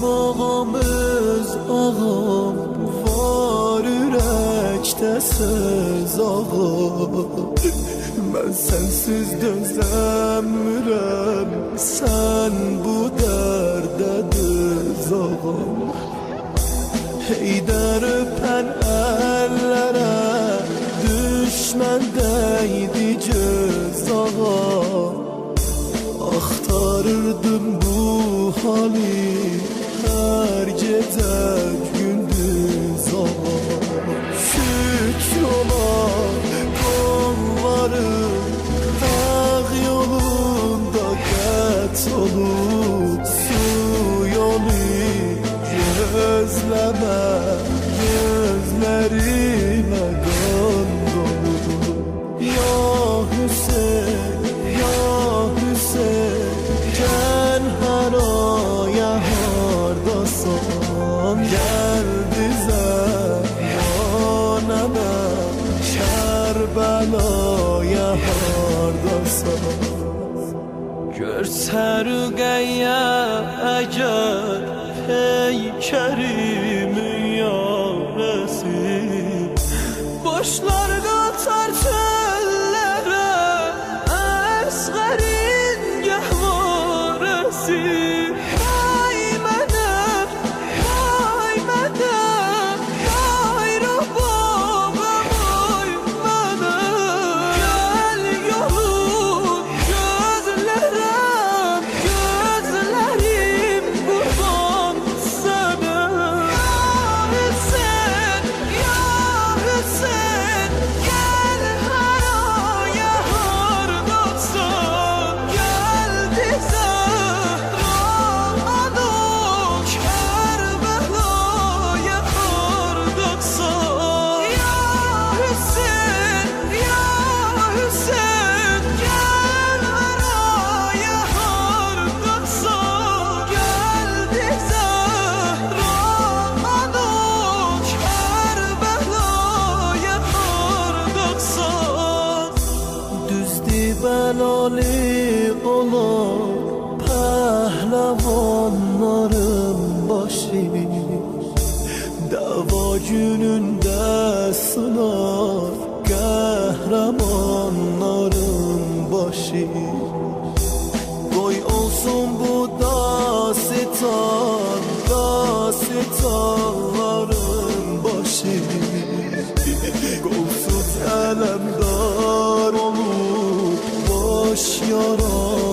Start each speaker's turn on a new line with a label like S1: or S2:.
S1: Bizim ağamız ağam Var yürekte söz ağam Ben sensiz dözemürem Sen bu derde düz ağam Heydar öpen ellere Düşmendeydi cüz ağam Aktarırdım bu hali gece gündüz ağa Şük yola kollarım Dağ yolunda qət olub Su yolu gözləmə Gözlərimə Kərbəlaya hardasan Görsə rüqəyyə əgər Peykərimin yarəsi Boşlar Düzdü belalı olan Pəhləvanların başı. Dava günündə sınar Qəhrəmanların başı. Qoy olsun bu Oh.